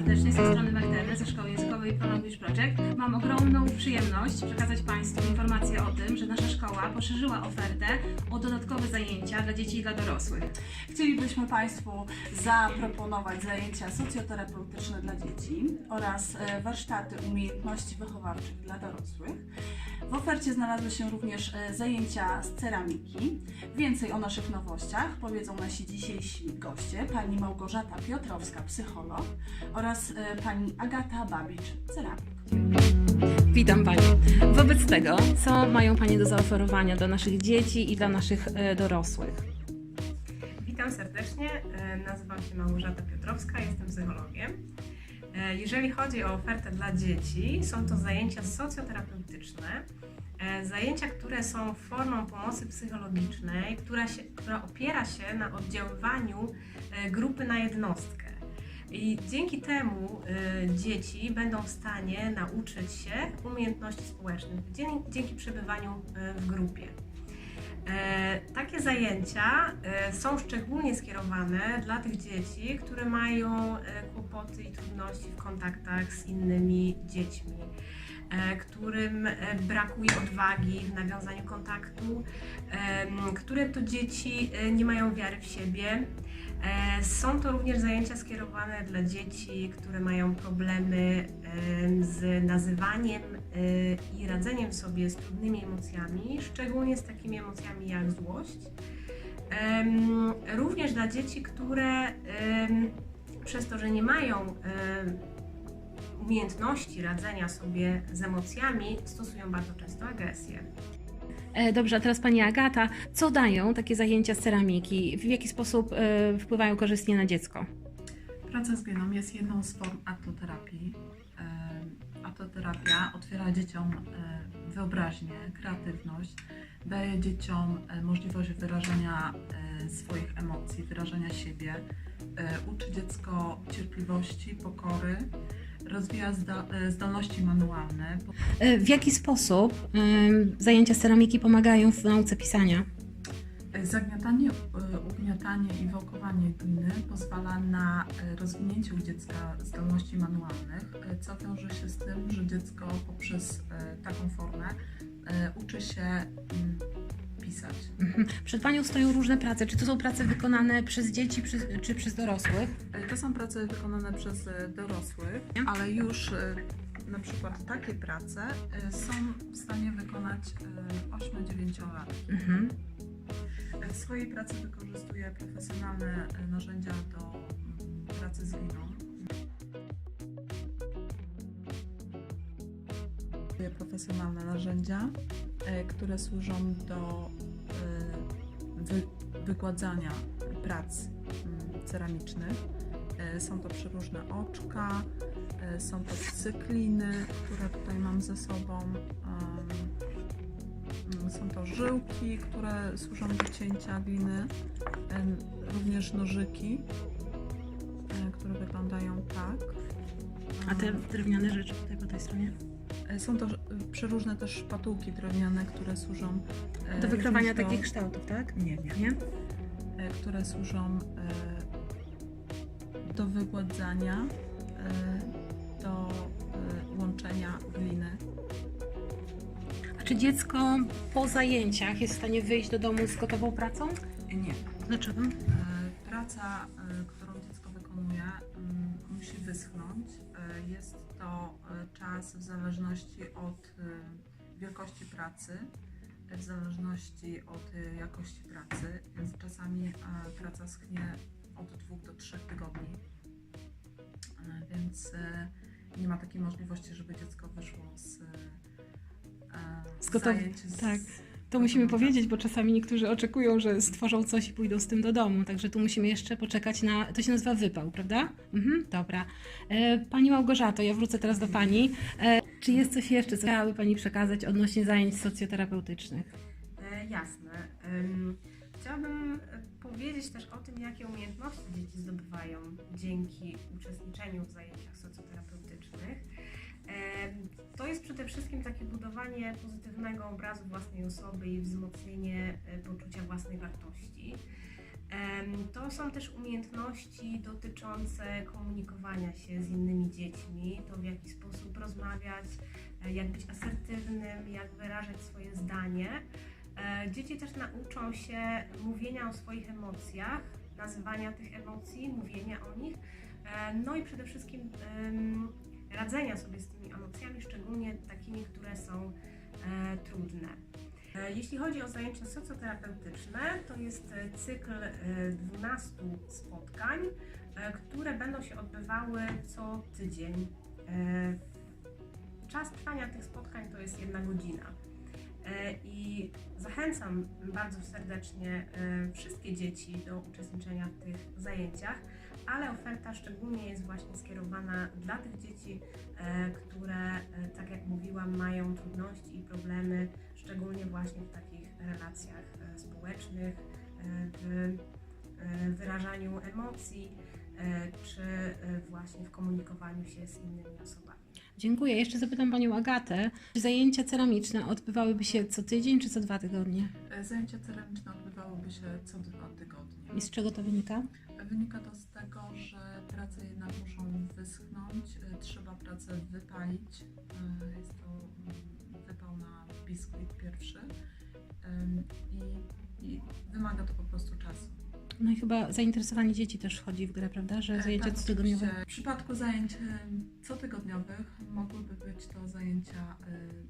serdecznie, z tej strony Magdalena ze Szkoły Językowej Prolanguage Project. Mam ogromną przyjemność przekazać Państwu informację o tym, że nasza szkoła poszerzyła ofertę o dodatkowe zajęcia dla dzieci i dla dorosłych. Chcielibyśmy Państwu zaproponować zajęcia socjoterapeutyczne dla dzieci oraz e, warsztaty umiejętności wychowawczych dla dorosłych. W ofercie znalazły się również e, zajęcia z ceramiki. Więcej o naszych nowościach powiedzą nasi dzisiejsi goście, pani Małgorzata Piotrowska, psycholog oraz e, pani Agata Babicz, ceramik. Witam Panie. Wobec tego, co mają Panie do zaoferowania dla naszych dzieci i dla naszych e, dorosłych? Witam serdecznie, e, nazywam się Małgorzata Piotrowska, jestem psychologiem. Jeżeli chodzi o ofertę dla dzieci, są to zajęcia socjoterapeutyczne, zajęcia, które są formą pomocy psychologicznej, która, się, która opiera się na oddziaływaniu grupy na jednostkę. I dzięki temu e, dzieci będą w stanie nauczyć się umiejętności społecznych dzięki, dzięki przebywaniu e, w grupie. E, takie zajęcia e, są szczególnie skierowane dla tych dzieci, które mają e, kłopoty i trudności w kontaktach z innymi dziećmi, e, którym e, brakuje odwagi w nawiązaniu kontaktu, em, które to dzieci e, nie mają wiary w siebie. E, Są to również zajęcia skierowane dla dzieci, które mają problemy em, z nazywaniem e, i radzeniem sobie z trudnymi emocjami, szczególnie z takimi emocjami jak złość. Również dla dzieci, które przez to, że nie mają umiejętności radzenia sobie z emocjami, stosują bardzo często agresję. E, Dobrze, a teraz Pani Agata, co dają takie zajęcia z ceramiki? W jaki sposób e, wpływają korzystnie na dziecko? Praca z gliną jest jedną z form artoterapii. E, Artoterapia otwiera dzieciom wyobraźnię, kreatywność, daje dzieciom możliwość wyrażania swoich emocji, wyrażania siebie, uczy dziecko cierpliwości, pokory, rozwija e, zdolności manualne, E, W jaki sposób e, zajęcia z ceramiki pomagają w nauce pisania? Zagniatanie, ugniatanie i wałkowanie gliny pozwala na rozwinięcie u dziecka zdolności manualnych, co wiąże się z tym, że dziecko poprzez taką formę uczy się mm, pisać. Mhm. Przed Panią stoją różne prace. Czy to są prace wykonane przez dzieci czy przez dorosłych? E, To są prace wykonane przez e, dorosłych, ale już e, na przykład takie prace są w stanie wykonać 8-9-latki. Mhm. W swojej pracy wykorzystuję profesjonalne narzędzia do mm, pracy z. Wykorzystuję profesjonalne narzędzia, które służą do e, wy, wykładzania prac mm, ceramicznych. E, Są to przeróżne oczka, są to cykliny, które tutaj mam ze sobą. Mm, Są to żyłki, które służą do cięcia gliny, również nożyki, które wyglądają tak. A te drewniane rzeczy tutaj po tej stronie? Są to przeróżne też szpatułki drewniane, które służą e, Do wykrywania również takich kształtów, tak? Nie, nie. Nie? e, które służą e, do wygładzania, do łączenia gliny. A czy dziecko po zajęciach jest w stanie wyjść do domu z gotową pracą? Nie, Dlaczego? Praca, wyschnąć. E, Jest to e, czas w zależności od e, wielkości pracy, w zależności od jakości pracy, więc czasami praca schnie od dwóch do trzech tygodni. Więc nie ma takiej możliwości, żeby dziecko wyszło z, Z gotow- zajęć z, tak. To musimy gotową powiedzieć, bo czasami niektórzy oczekują, że stworzą coś i pójdą z tym do domu. Także tu musimy jeszcze poczekać na. To się nazywa wypał, prawda? Mhm, dobra. E, Pani Małgorzato, ja wrócę teraz do Pani. E, Czy jest coś jeszcze, co chciałaby Pani przekazać odnośnie zajęć socjoterapeutycznych? E, Jasne. Ym, Chciałabym powiedzieć też o tym, jakie umiejętności dzieci zdobywają dzięki uczestniczeniu w zajęciach socjoterapeutycznych. To jest przede wszystkim takie budowanie pozytywnego obrazu własnej osoby i wzmocnienie e, poczucia własnej wartości. To są też umiejętności dotyczące komunikowania się z innymi dziećmi, to w jaki sposób rozmawiać, e, jak być asertywnym, jak wyrażać swoje zdanie. E, Dzieci też nauczą się mówienia o swoich emocjach, nazywania tych emocji, mówienia o nich, no i przede wszystkim radzenia sobie z tymi emocjami, szczególnie takimi, które są e, trudne. E, Jeśli chodzi o zajęcia socjoterapeutyczne, to jest e, cykl e, 12 spotkań, e, które będą się odbywały co tydzień. E, Czas trwania tych spotkań to jest jedna godzina. E, I zachęcam bardzo serdecznie e, wszystkie dzieci do uczestniczenia w tych zajęciach, ale oferta szczególnie jest właśnie skierowana dla tych dzieci, e, które, e, tak jak mówiłam, mają trudności i problemy, szczególnie właśnie w takich relacjach e, społecznych, w wyrażaniu emocji, czy właśnie w komunikowaniu się z innymi osobami. Dziękuję. Jeszcze zapytam Panią Agatę, czy zajęcia ceramiczne odbywałyby się co tydzień czy co dwa tygodnie? Zajęcia ceramiczne się co dwa tygodnie. I z czego to wynika? Wynika to z tego, że prace jednak muszą wyschnąć, e, trzeba pracę wypalić. E, Jest to mm, wypał na biskwit pierwszy i, i wymaga to po prostu czasu. No i chyba zainteresowanie dzieci też wchodzi w grę, prawda? Że E, zajęcia tak, cotygodniowe. W przypadku zajęć cotygodniowych mogłyby być to zajęcia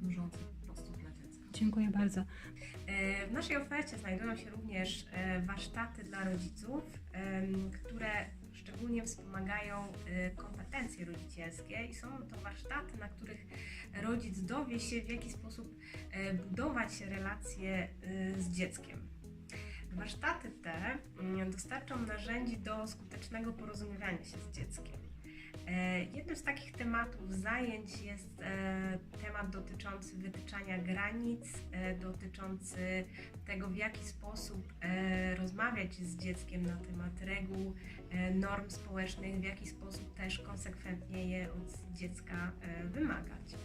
nużące Dziękuję bardzo. E, W naszej ofercie znajdują się również e, warsztaty dla rodziców, które szczególnie wspomagają e, kompetencje rodzicielskie i są to warsztaty, na których rodzic dowie się, w jaki sposób budować relacje z dzieckiem. Warsztaty te mm, dostarczą narzędzi do skutecznego porozumiewania się z dzieckiem. E, Jednym z takich tematów zajęć jest e, temat dotyczący wytyczania granic, e, dotyczący tego, w jaki sposób rozmawiać z dzieckiem na temat reguł, norm społecznych, w jaki sposób też konsekwentnie je od dziecka wymagać.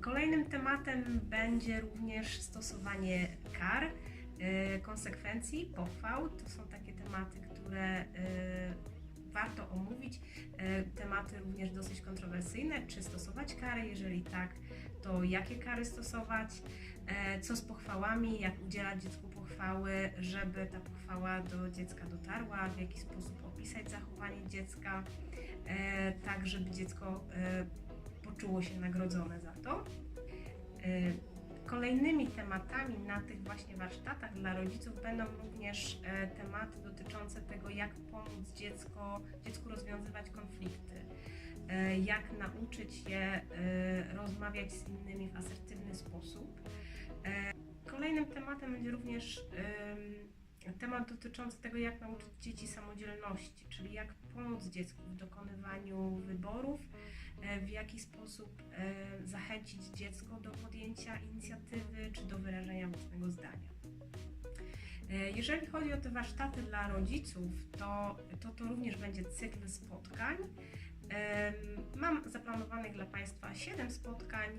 Kolejnym tematem będzie również stosowanie kar, konsekwencji, pochwał. To są takie tematy, które warto omówić. E, Tematy również dosyć kontrowersyjne. Czy stosować kary? Jeżeli tak, to jakie kary stosować? E, Co z pochwałami? Jak udzielać dziecku pochwały, żeby ta pochwała do dziecka dotarła? W jaki sposób opisać zachowanie dziecka, e, tak żeby dziecko poczuło się nagrodzone za to? Kolejnymi tematami na tych właśnie warsztatach dla rodziców będą również e, tematy dotyczące tego, jak pomóc dziecko, dziecku rozwiązywać konflikty, e, jak nauczyć je e, rozmawiać z innymi w asertywny sposób. Kolejnym tematem będzie również temat dotyczący tego, jak nauczyć dzieci samodzielności, czyli jak pomóc dziecku w dokonywaniu wyborów, e, w jaki sposób e, zachęcić dziecko do podjęcia inicjatywy czy do wyrażenia własnego zdania. E, Jeżeli chodzi o te warsztaty dla rodziców, to to, to również będzie cykl spotkań. Mam zaplanowanych dla Państwa 7 spotkań,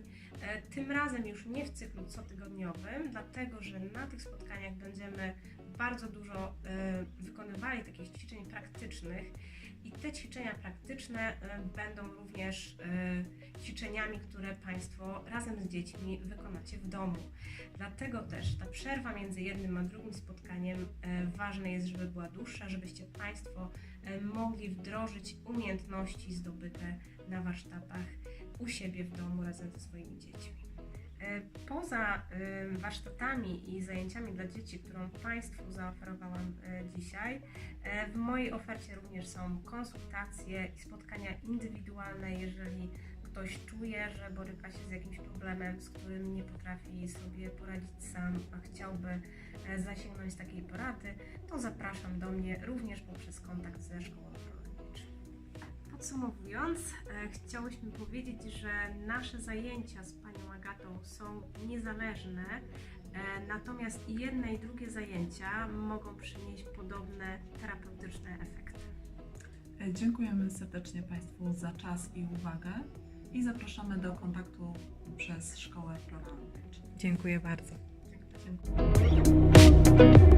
tym razem już nie w cyklu cotygodniowym, dlatego że na tych spotkaniach będziemy bardzo dużo e, wykonywali takich ćwiczeń praktycznych i te ćwiczenia praktyczne e, będą również e, ćwiczeniami, które Państwo razem z dziećmi wykonacie w domu. Dlatego też ta przerwa między jednym a drugim spotkaniem ważne jest, żeby była dłuższa, żebyście Państwo mogli wdrożyć umiejętności zdobyte na warsztatach u siebie w domu razem ze swoimi dziećmi. E, Poza warsztatami i zajęciami dla dzieci, którą Państwu zaoferowałam e, dzisiaj, e, w mojej ofercie również są konsultacje i spotkania indywidualne, jeżeli ktoś czuje, że boryka się z jakimś problemem, z którym nie potrafi sobie poradzić sam, a chciałby zasięgnąć takiej porady, to zapraszam do mnie również poprzez kontakt ze szkołą. Podsumowując, e, chciałyśmy powiedzieć, że nasze zajęcia z Panią Agatą są niezależne, e, natomiast i jedne i drugie zajęcia mogą przynieść podobne terapeutyczne efekty. E, Dziękujemy serdecznie Państwu za czas i uwagę i zapraszamy do kontaktu przez Szkołę Pro Language. Dziękuję bardzo. Dziękuję.